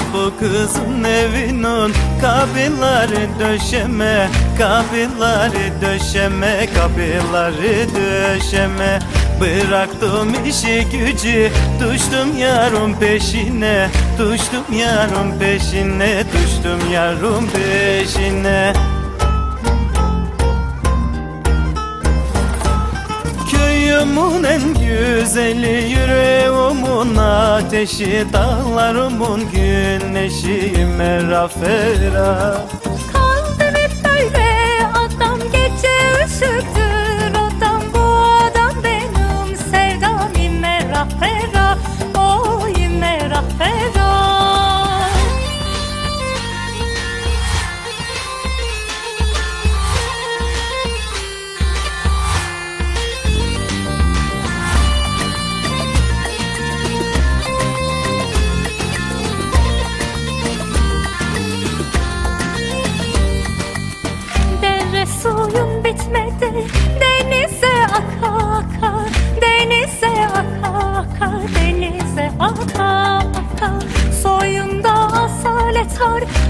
bu kızın evinin Kapıları döşeme Kapıları döşeme Kapıları döşeme. Bıraktım işi gücü Düştüm yarın peşine Düştüm yarın peşine Düştüm yarın peşine Köyümün en güzeli yüreğimin ateşi Dağlarımın güneşi merafera Kaldım hep böyle adam gece ışıktır i'm episode.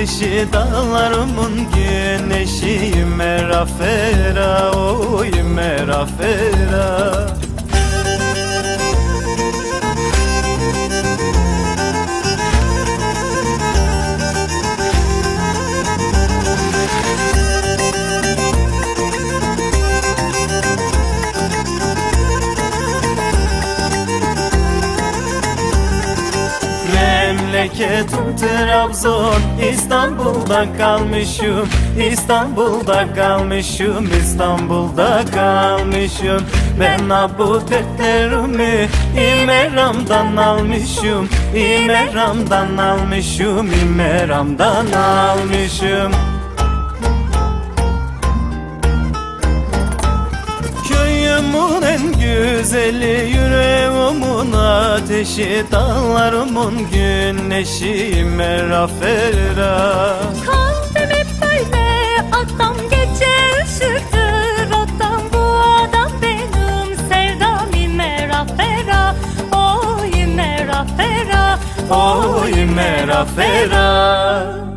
Ateşi Dağlarımın güneşi merafera Oy merafera Memleketim Trabzon İstanbul'da kalmışım. İstanbul'da kalmışım İstanbul'da kalmışım. Ben ha bu dertlerimi İmeram'dan almışım. İmeram'dan almışım İmeram'dan almışım. Köyümün en güzeli yüreğimin ateşi Dağlarımın güneşi merafera Kaldım hep böyle adam gece ışıktır Adam bu adam benim sevdam imera fera O imera fera Oy merafera